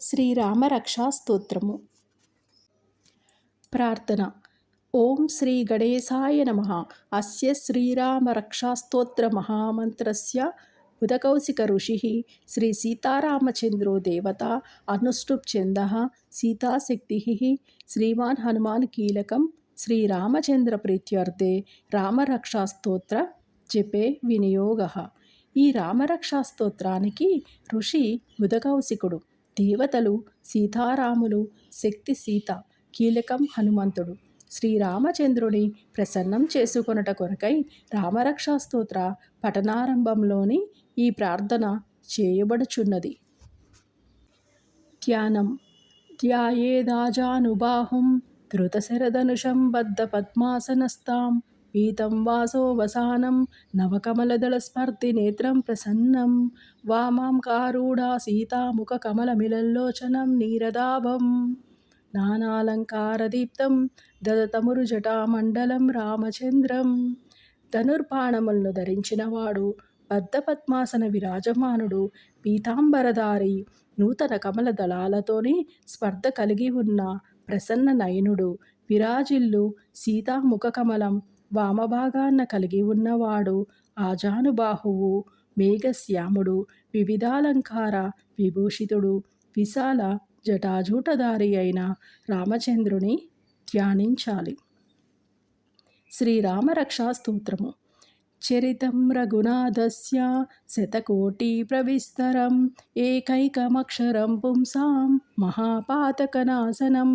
శ్రీరామరక్షా స్తోత్రము ప్రార్థన. ఓం శ్రీ గణేశాయ నమ. అస్య శ్రీరామరక్షాస్తోత్ర మహామంత్రస్య ఉదకౌశిక ఋషి. శ్రీ సీతారామచంద్రో దేవత అనుష్టుప్ చంద. సీతాశక్తి. శ్రీమాన్ హనుమాన్ కీలకం. శ్రీరామచంద్ర ప్రీత్యర్థే. రామరక్షాస్తోత్ర జపే వినియోగ. ఈ రామరక్షాస్తోత్రానికి ఋషి ఉదకౌశికుడు. దేవతలు సీతారాములు శక్తి సీత కీలకం హనుమంతుడు. శ్రీరామచంద్రుని ప్రసన్నం చేసుకొనుట కొరకై రామరక్షా స్తోత్ర పఠనారంభంలోని ఈ ప్రార్థన చేయబడుచున్నది. ధ్యానం. ధ్యాయేదాజానుబాహుం ధృతశరధనుషం బద్ధ పద్మాసనస్తాం పీతం వాసో వసానం నవకమలదళస్పర్ధి నేత్రం ప్రసన్నం. వామాం కారూఢా సీతాముఖ కమలమిలల్లోచనం నీరదాభం. నానాలంకారదీప్తం దదతమురుజటామండలం రామచంద్రం. ధనుర్బాణములను ధరించినవాడు బద్ధపద్మాసన విరాజమానుడు. పీతాంబరధారి నూతన కమల దళాలతోనే స్పర్ధ కలిగి ఉన్న ప్రసన్న నయనుడు. విరాజిల్లు సీతాముఖ కమలం వామభాగాన కలిగి ఉన్నవాడు ఆజానుబాహువు మేఘశ్యాముడు వివిధాలంకార విభూషితుడు విశాల జటాజూటధారి అయిన రామచంద్రుని ధ్యానించాలి. శ్రీరామరక్షా స్తోత్రము చరితం రఘునాథస్య శతకోటి ప్రవిస్తరం ఏకైకమక్షరం పుంసాం మహాపాతకనాశనం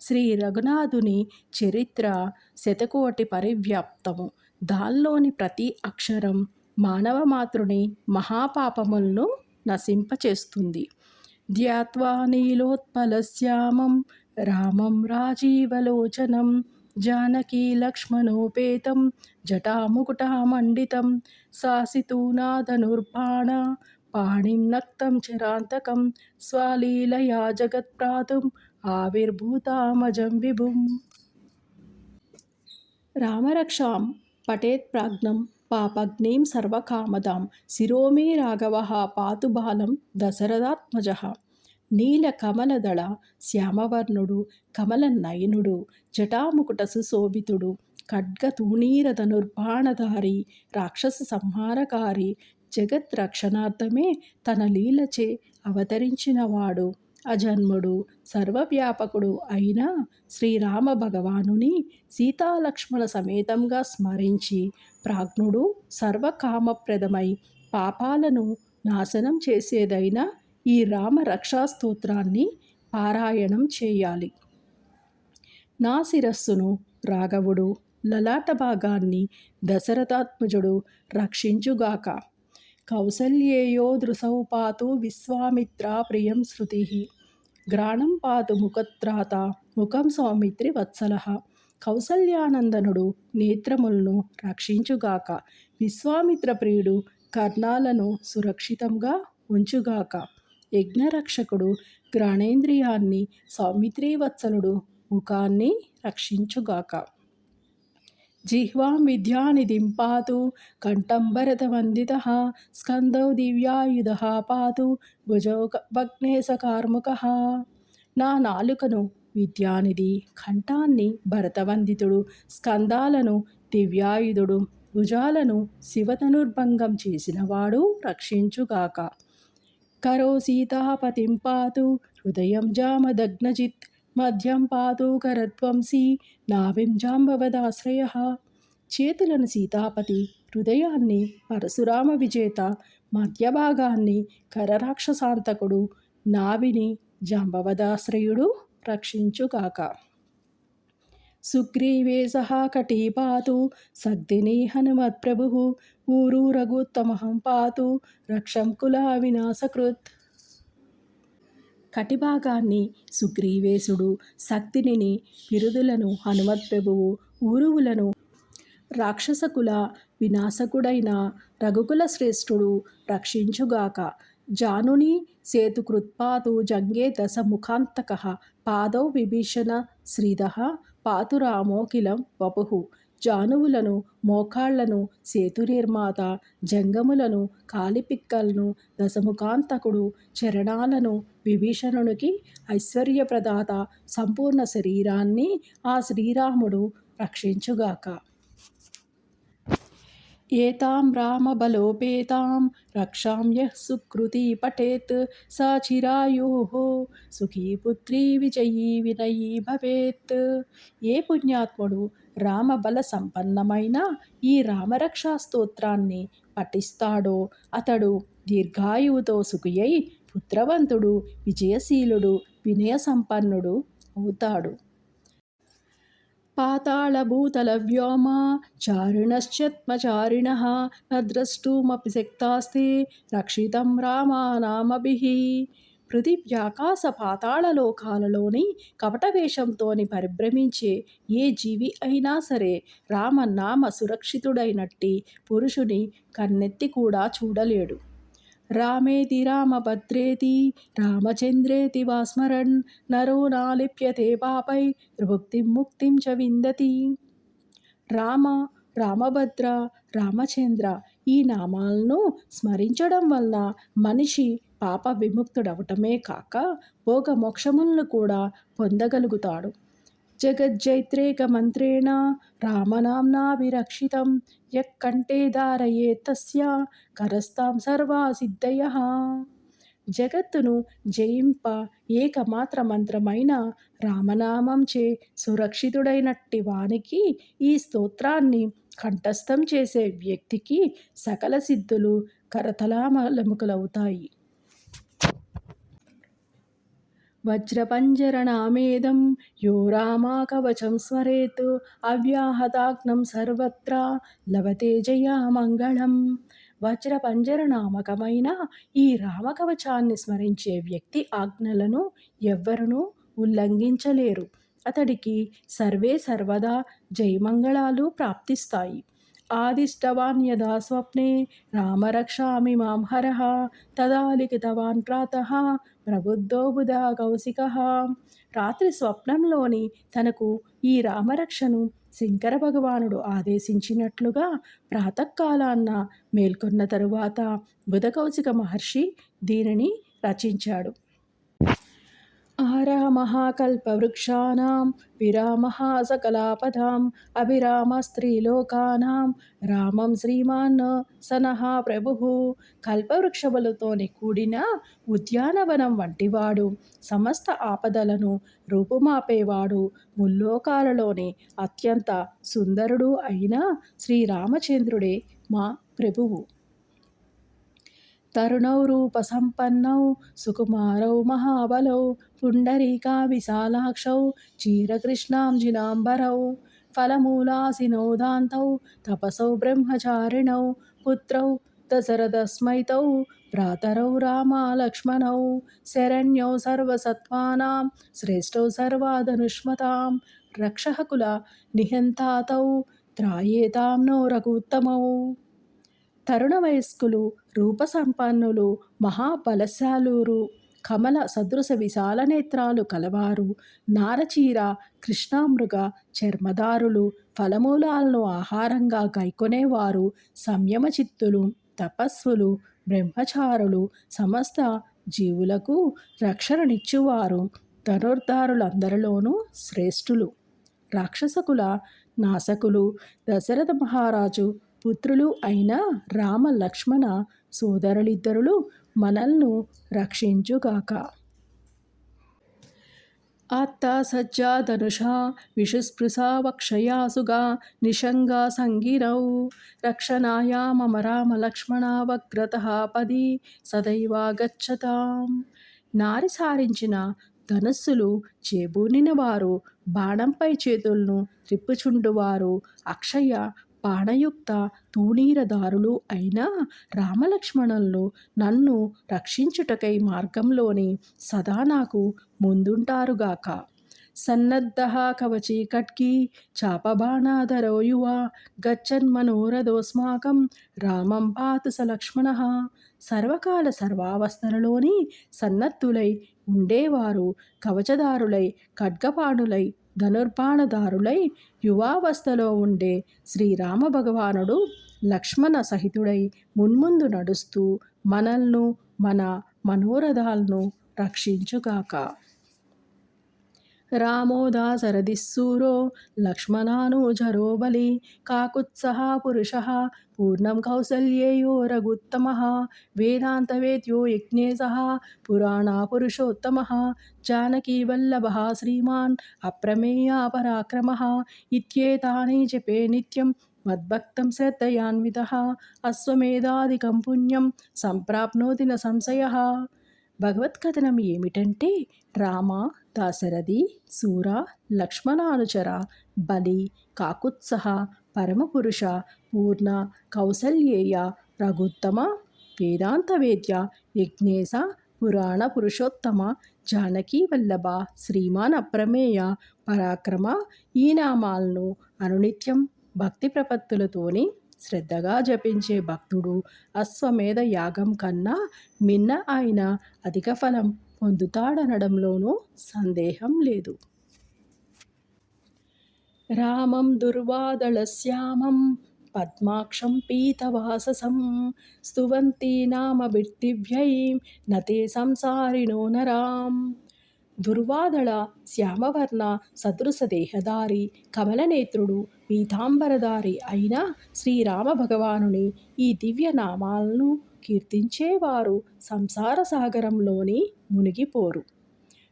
శ్రీ రఘునాథుని చరిత్ర శతకోటి పరివ్యాప్తము దానిలోని ప్రతి అక్షరం మానవ మాతృని మహాపాపములను నశింపచేస్తుంది. ధ్యాత్వా నీలోత్పలశ్యామం రామం రాజీవలోచనం जानकीलक्ष्मणोपेतं जटामुकुटामण्डितं सासितूना धनुर्बाणा पाणिं नक्तं चिरान्तकं स्वालीलया जगत्प्रातुम् आविर्भूतामजं विभुम्। रामरक्षां पठेत् प्राज्ञं पापग्नीं सर्वकामदां शिरो मे राघवः पातु बालं दशरथात्मजः। నీల నీలకమలదళ శ్యామవర్ణుడు కమల నయనుడు జటాముకుట సుశోభితుడు ఖడ్గతూణీరధనుర్బాణధారి రాక్షస సంహారకారి జగత్ రక్షణార్థమే తన లీలచే అవతరించినవాడు అజన్ముడు సర్వవ్యాపకుడు అయిన శ్రీరామ భగవానుని సీతాలక్ష్మణ సమేతంగా స్మరించి ప్రాజ్ఞుడు సర్వకామప్రదమై పాపాలను నాశనం చేసేదైన ఈ రామ రక్షా స్తోత్రాన్ని పారాయణం చేయాలి. నా శిరస్సును రాఘవుడు లలాట భాగాన్ని దశరథాత్మజుడు రక్షించుగాక. కౌసల్యేయో దృశౌ పాతు విశ్వామిత్ర ప్రియం శృతి. గ్రాణం పాతు ముఖత్రాత ముఖం సౌమిత్రి వత్సల. కౌసల్యానందనుడు నేత్రములను రక్షించుగాక. విశ్వామిత్ర ప్రియుడు కర్ణాలను సురక్షితంగా ఉంచుగాక. యజ్ఞరక్షకుడు గ్రాణేంద్రియాన్ని సౌమిత్రీవత్సలుడు ముఖాన్ని రక్షించుగాక. జిహ్వాం విద్యాని దింపాతు కంఠం భరతవందిత స్కందౌ దివ్యాయుధ పాతు భుజౌ భగ్నేశకార్ముక నా నాలుకను విద్యానిధి కంఠాన్ని భరతవందితుడు స్కందాలను దివ్యాయుధుడు భుజాలను శివతనుర్భంగం చేసినవాడు రక్షించుగాక. కరో సీతాపతిం పాతు హృదయం జామదగ్నజిత్ మధ్యం పాతు కరత్వంసి నాభిం జాంబవదాశ్రయ చేతులను సీతాపతి హృదయాన్ని పరశురామ విజేత మధ్య భాగాన్ని కరరాక్షసాంతకుడు నాభిని జాంబవదాశ్రయుడు రక్షించుగాక. సుగ్రీవే సహా కటీపాతు సగ్దిని హనుమత్ప్రభు ఊరు రఘుత్తమహం పాతు రక్షం కుల వినాశకృత్ కటిభాగాన్ని సుగ్రీవేశుడు శక్తిని బిరుదులను హనుమత్ప్రభువు ఊరువులను రాక్షసకుల వినాశకుడైన రఘుకుల శ్రేష్ఠుడు రక్షించుగాక. జానుని సేతుకృత్పాతు జంగే దశ ముఖాంతక పాదౌ విభీషణ శ్రీధ పాతురామోకిలం రామోకిలం జానువులను మోకాళ్ళను సేతునిర్మాత జంగములను కాలిపిక్కలను దశముఖాంతకుడు చరణాలను విభీషణునికి ఐశ్వర్యప్రదాత సంపూర్ణ శరీరాన్ని ఆ శ్రీరాముడు రక్షించుగాక. ఏతాం రామబలోపేతాం రక్షాం యః సుకృతి పఠేత్ స చిరాయుః సుఖీ పుత్రీ విజయీ వినయీ భవేత్ ఏ పుణ్యాత్ముడు రామబల సంపన్నమైన ఈ రామరక్షా స్తోత్రాన్ని పఠిస్తాడో అతడు దీర్ఘాయువుతో సుఖియై పుత్రవంతుడు విజయశీలుడు వినయ సంపన్నుడు అవుతాడు. పాతాళభూతలవ్యోమ చారిణశ్చత్మచారిణः న ద్రష్టుమపి శక్తాస్తే రక్షితం రామానామభిః. పృథివ్యాకాశ పాతాళలోకాలలోని కపటవేషంతోని పరిభ్రమించే ఏ జీవి అయినా సరే రామనామ సురక్షితుడైనట్టి పురుషుని కన్నెత్తి కూడా చూడలేడు. రామేతి రామభద్రేతి రామచంద్రేతి వా స్మరన్ నరో నాలిప్యతే పాపై భుక్తిం ముక్తిం చ విందతి. రామ రామభద్ర రామచంద్ర ఈ నామాలను స్మరించడం వల్ల మనిషి పాప విముక్తుడవటమే కాక భోగ మోక్షములను కూడా పొందగలుగుతాడు. జగజ్జైత్రేక మంత్రేణ రామనామ్నాభిరక్షితం యక్కంఠే ధారయే తస్య కరస్తాం సర్వా సిద్ధయ జగత్తును జయింప ఏకమాత్ర మంత్రమైన రామనామంచే సురక్షితుడైనట్టి వానికి ఈ స్తోత్రాన్ని కంఠస్థం చేసే వ్యక్తికి సకల సిద్ధులు కరతలామలముకలవుతాయి। వజ్రపంజరణామేదం యో రామాకవచం స్మరేత్ అవ్యాహతాగ్నం సర్వత్ర లవతే జయా మంగళం. వజ్రపంజరనామకమైన ఈ రామకవచాన్ని స్మరించే వ్యక్తి ఆజ్ఞలను ఎవ్వరునూ ఉల్లంఘించలేరు. అతడికి సర్వే సర్వదా జయమంగళాలు ప్రాప్తిస్తాయి. ఆదిష్టవాన్ యదా స్వప్నే రామరక్షామి మాం హరః తదా లిఖితవాన్ ప్రాతః ప్రబుద్ధో బుధా కౌశిక రాత్రి స్వప్నంలోని తనకు ఈ రామరక్షను శంకర భగవానుడు ఆదేశించినట్లుగా ప్రాతకాలాన్న మేల్కొన్న తరువాత బుధకౌశిక మహర్షి దీనిని రచించాడు. ఆరామహాకల్పవృక్షాణం కల్పవృక్షాణాం విరామः అభిరామ అభిరామస్త్రీలోకానాం రామం శ్రీమాన్ సనః ప్రభువు కల్పవృక్షములతోని కూడిన ఉద్యానవనం వంటివాడు. సమస్త ఆపదలను రూపుమాపేవాడు. ముల్లోకాలలోని అత్యంత సుందరుడు అయిన శ్రీరామచంద్రుడే మా ప్రభువు. తరుణౌ రూపసంపన్నౌ సుకుమారౌ మహాబలౌ పుండరీకా విశాలాక్షౌ చీరకృష్ణాంజినాంబరౌ ఫలమూలాసినౌ దాంతౌ తపసౌ బ్రహ్మచారిణౌ పుత్రౌ దశరథస్మైతౌ భ్రాతరౌ రామాలక్ష్మణౌ శరణ్యౌ సర్వసత్వానాం శ్రేష్టౌ సర్వాధనుష్మతాం రక్షకుల నిహంతాతౌ త్రాయేతాం నో రఘుత్తమౌ తరుణ వయస్కులు రూపసంపన్నులు మహాబలశాలురు కమల సదృశ విశాల నేత్రాలు కలవారు. నారచీర కృష్ణామృగ చర్మదారులు ఫలమూలాలను ఆహారంగా గైకొనేవారు సంయమ చిత్తులు తపస్సులు బ్రహ్మచారులు సమస్త జీవులకు రక్షణనిచ్చువారు. ధనుర్ధారులందరిలోనూ శ్రేష్ఠులు. రాక్షసకుల నాశకులు. దశరథ మహారాజు పుత్రులు అయిన రామ లక్ష్మణ సోదరులిద్దరులు మనల్ను రక్షించుగాక. ఆత్తా సజ్జా ధనుషా విషుస్పృశా వక్షయాసుగా నిషంగా సంగిరౌ రక్షణాయ మమ రామ లక్ష్మణ వగ్రత పది సదైవాగచ్చతాం నారి సారించిన ధనస్సులు చేబూనిన వారు బాణంపై చేతులను త్రిప్పుచుండువారు అక్షయ బాణయుక్త తూణీరదారులు అయిన రామలక్ష్మణులు నన్ను రక్షించుటకై మార్గంలోని సదా నాకు ముందుంటారుగాక సన్నద్ధ కవచీ కట్కీ చాపబాణాధరో యువ గచ్చన్మనోరథోస్మాకం రామం పాతు స లక్ష్మణ సర్వకాల సర్వావస్థలలోని సన్నద్ధులై ఉండేవారు కవచదారులై ఖడ్గపాణులై ధనుర్బాణదారులై యువావస్థలో ఉండే శ్రీరామ భగవానుడు లక్ష్మణ సహితుడై మున్ముందు నడుస్తూ మనల్ను మన మనోరథాలను రక్షించుగాక. రామోదాసరదిస్సూరో లక్ష్మణానుజరో బలి కాకుత్సహ పురుష పూర్ణం కౌసల్యేయో రఘుత్తమ వేదాంతవేద్యో యజ్ఞేశ పురాణా పురుషోత్తమ జానకీవల్లభ శ్రీమాన్ అప్రమేయ పరాక్రమ ఇత్యేతాని జపే నిత్యం మద్భక్తం శ్రద్ధయాన్విత అశ్వమేధాదికం పుణ్యం సంప్రాప్నోతి న సంశయ. భగవత్కథనం ఏమిటంటే రామ దాశరథి సూర లక్ష్మణానుచర బలి కాకుత్సహ పరమపురుష పూర్ణ కౌసల్యేయ రఘుత్తమ వేదాంతవేద్య యజ్ఞేశ పురాణ పురుషోత్తమ జానకీ వల్లభ శ్రీమాన్ అప్రమేయ పరాక్రమ ఈ నామాలను అనునిత్యం భక్తి ప్రపత్తులతోని శ్రద్ధగా జపించే భక్తుడు అశ్వమేధ యాగం కన్నా మిన్న ఆయన అధిక ఫలం. పొందుతాడనడంలోనూ సందేహం లేదు. రామం దుర్వాదళశ్యామం పద్మాక్షం పీతవాససం స్తువంతి నామభిర్దివ్యైం నతే సంసారిణో నరాం. దుర్వాదళ శ్యామవర్ణ సదృశదేహదారి కమలనేత్రుడు పీతాంబరధారి అయిన శ్రీరామ భగవానుని ఈ దివ్య నామాలను కీర్తించేవారు సంసార సాగరంలోని మునిగిపోరు.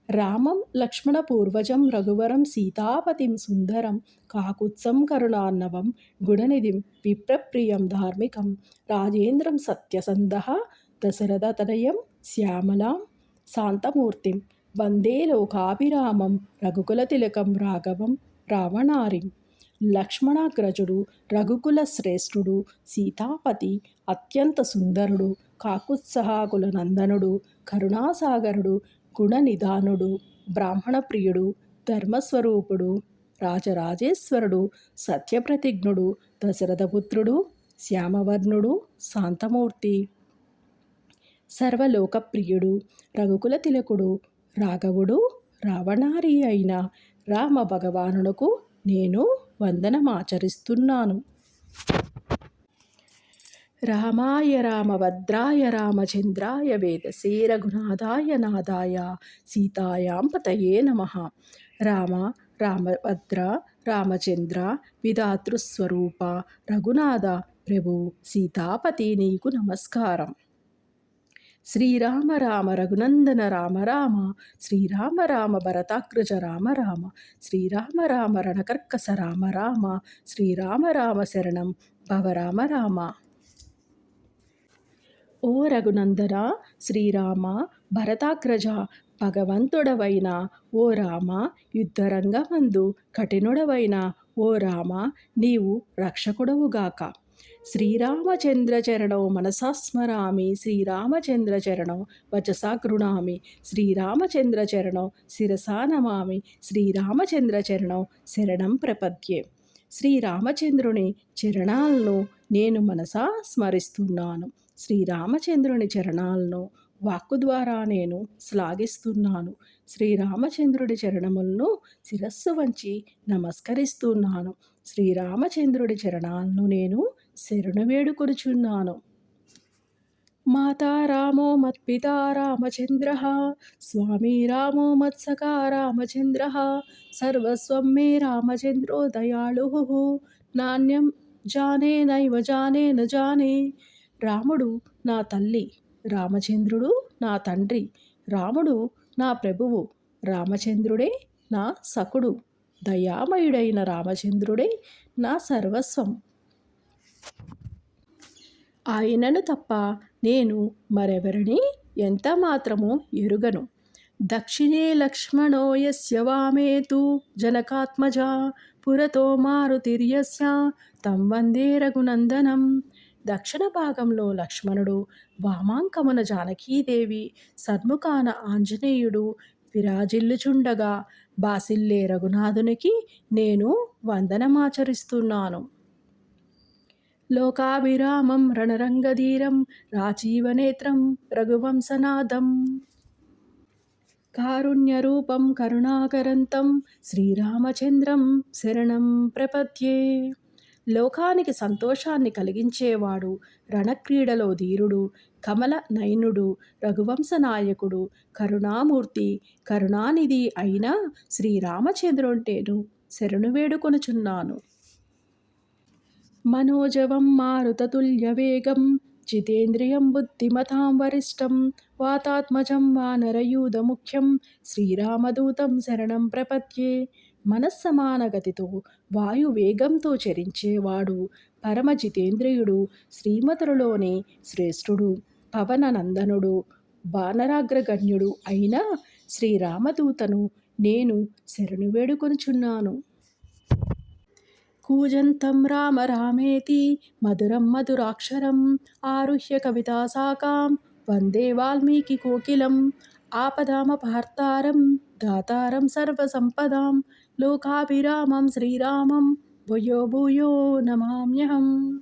రామం లక్ష్మణ పూర్వజం రఘువరం సీతాపతిం సుందరం కాకుత్సం కరుణాన్నవం గుణనిధిం విప్రప్రియం ధార్మికం రాజేంద్రం సత్యసంధ దశరథతనయం శ్యామలాం శాంతమూర్తిం వందే లోకాభిరామం రఘుకుల తిలకం రాఘవం రావణారిం లక్ష్మణాగ్రజుడు రఘుకుల శ్రేష్ఠుడు సీతాపతి అత్యంత సుందరుడు కాకుత్సహాకుల నందనుడు కరుణాసాగరుడు గుణనిధానుడు బ్రాహ్మణ ప్రియుడు ధర్మస్వరూపుడు రాజరాజేశ్వరుడు సత్యప్రతిజ్ఞుడు దశరథపుత్రుడు శ్యామవర్ణుడు శాంతమూర్తి. సర్వలోకప్రియుడు రఘుకుల తిలకుడు రాఘవుడు రావణారి అయిన రామ భగవానునకు నేను వందనమాచరిస్తున్నాను. రామాయ రామభద్రాయ రామచంద్రాయ వేదసే రఘునాథాయ నాదాయ సీతాయాం పతయే నమ. రామ రామభద్ర రామచంద్ర విధాతృస్వరూప రఘునాథ ప్రభు సీతాపతి నీకు నమస్కారం. శ్రీరామ రామ రఘునందన రామ రామ శ్రీరామ రామ భరతాగ్రజ రామ రామ శ్రీరామ రామ రణకర్కస రామ రామ శ్రీరామ రామ శరణం భవ రామ రామ. ఓ రఘునందన శ్రీరామ భరతాగ్రజ భగవంతుడవైన ఓ రామ యుద్ధరంగమందు కఠినుడవైన ఓ రామ నీవు రక్షకుడవుగాక. శ్రీరామచంద్ర మనసాస్మరామి మనసా స్మరామి శ్రీరామచంద్ర చరణం వచసా గృణామి శ్రీరామచంద్ర శిరసా నమామి శ్రీరామచంద్ర చరణం శరణం ప్రపద్యే. శ్రీరామచంద్రుని చరణాలను నేను మనసా స్మరిస్తున్నాను. శ్రీరామచంద్రుని చరణాలను వాక్కు ద్వారా నేను శ్లాఘిస్తున్నాను. శ్రీరామచంద్రుడి చరణములను శిరస్సు వంచి నమస్కరిస్తున్నాను. శ్రీరామచంద్రుడి చరణాలను నేను శరణు వేడుకొనుచున్నాను. మాతా రామో మత్పితా రామచంద్ర స్వామి రామో మత్సకా రామచంద్ర సర్వస్వం మే రామచంద్రో దయాళు నాణ్యం జానే నైవ జానే న జానే రాముడు నా తల్లి రామచంద్రుడు నా తండ్రి రాముడు నా ప్రభువు రామచంద్రుడే నా సకుడు దయామయుడైన రామచంద్రుడే నా సర్వస్వం. ఆయనను తప్ప నేను మరెవరిని ఎంత మాత్రము ఎరుగను. దక్షిణే లక్ష్మణోయస్య వామేతు జనకాత్మజ పురతో మారుతిర్యస్య తం వందే రఘునందనం. దక్షిణ భాగంలో లక్ష్మణుడు వామాంకమున జానకీదేవి సన్ముఖాన ఆంజనేయుడు విరాజిల్లుచుండగా బాసిల్లే రఘునాథునికి నేను వందనమాచరిస్తున్నాను. లోకాభిరామం రణరంగధీరం రాజీవనేత్రం రఘువంశనాథం. కారుణ్యరూపం కరుణాకరంతం శ్రీరామచంద్రం శరణం ప్రపద్యే. లోకానికి సంతోషాన్ని కలిగించేవాడు రణక్రీడలో ధీరుడు కమల నయనుడు రఘువంశ నాయకుడు కరుణామూర్తి కరుణానిధి అయిన శ్రీరామచంద్రుంటేను శరణు వేడుకొనుచున్నాను. మనోజవం మారుతతుల్యవేగం జితేంద్రియం బుద్ధిమతాం వరిష్టం వాతాత్మజం వానరయూధముఖ్యం శ్రీరామదూతం శరణం ప్రపద్యే. మనస్సమాన గతితో వాయువేగంతో చరించేవాడు పరమ జితేంద్రియుడు శ్రీమతులలోనే శ్రేష్ఠుడు పవననందనుడు బానరాగ్రగణ్యుడు అయిన శ్రీరామదూతను నేను శరణు వేడుకొనుచున్నాను. కూజంతం రామ రామేతి మధురం మధురాక్షరం ఆరుహ్య కవితాసాకాం వందే వాల్మీకి కోకిలం ఆపదామపహర్తారం దాతారం సర్వసంపదాం లోకాభిరామం శ్రీరామం భూయో భూయో నమామ్యహం.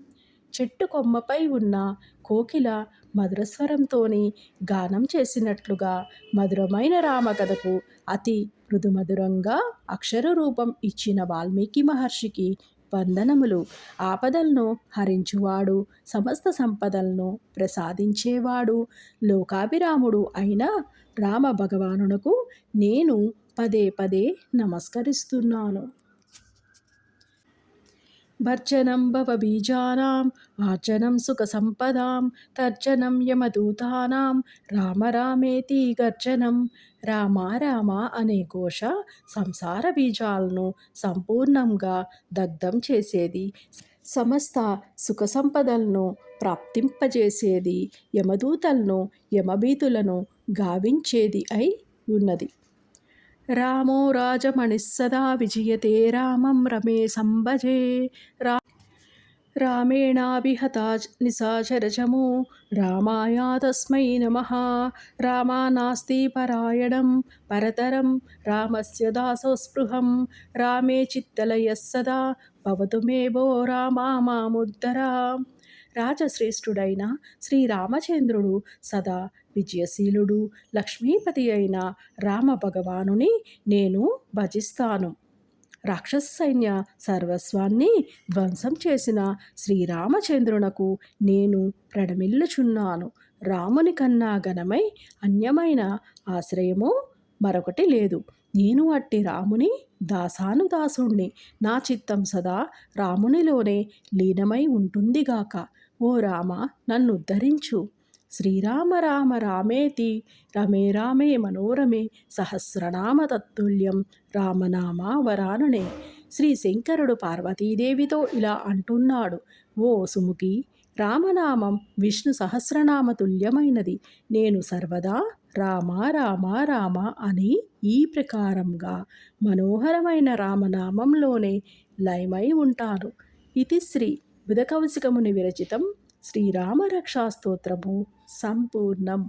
చెట్టు కొమ్మపై ఉన్న కోకిల మధురస్వరంతోని గానం చేసినట్లుగా మధురమైన రామకథకు అతి మృదుమధురంగా అక్షర రూపం ఇచ్చిన వాల్మీకి మహర్షికి వందనములు. ఆపదలను హరించువాడు సమస్త సంపదలను ప్రసాదించేవాడు. లోకాభిరాముడు అయిన రామ భగవానునకు నేను పదే పదే నమస్కరిస్తున్నాను. భర్జనం వాచనం సుఖ సంపదాం తర్జనం యమదూతానాం రామ రామేతి గర్జనం రామ రామ అనే ఘోష సంసార బీజాలను సంపూర్ణంగా దగ్ధం చేసేది. సమస్త సుఖ సంపదలను ప్రాప్తింపజేసేది యమదూతలను యమభీతులను గావించేది అయి ఉన్నది. రామో రాజమణిస్సదా విజయతే రామం రమే సంభజే. రా రామేణాభిహతా నిశాచరచము రామాయా తస్మై నమ. రామా నాస్తి పరాయణం పరతరం రామస్య దాసోస్పృహం. రామే చిత్తలయ సదా భవతు మే భో రామా మాముద్దరా. రాజశ్రేష్ఠుడైన శ్రీరామచంద్రుడు సదా విజయశీలుడు లక్ష్మీపతి అయిన రామ భగవానుని నేను భజిస్తాను. రాక్షస సైన్య సర్వస్వాన్ని ధ్వంసం చేసిన శ్రీరామచంద్రునకు నేను ప్రణమిల్లుచున్నాను. రాముని కన్నా ఘనమై అన్యమైన ఆశ్రయము మరొకటి లేదు. నేను అట్టి రాముని దాసాను దాసుణ్ణి నా చిత్తం సదా రామునిలోనే లీనమై ఉంటుందిగాక. ఓ రామ నన్ను ఉద్ధరించు శ్రీరామ రామ రామేతి రమే రామే మనోరమే సహస్రనామ తత్తుల్యం రామనామ వరాననే శ్రీ శంకరుడు పార్వతీదేవితో ఇలా అంటున్నాడు. ఓ సుముఖి రామనామం విష్ణు సహస్రనామ తుల్యమైనది. నేను సర్వదా రామ రామ రామ అని ఈ ప్రకారంగా మనోహరమైన రామనామంలోనే లయమై ఉంటాను. ఇది శ్రీ బుధకౌశికముని విరచితం శ్రీరామరక్షాస్తోత్రము సంపూర్ణం.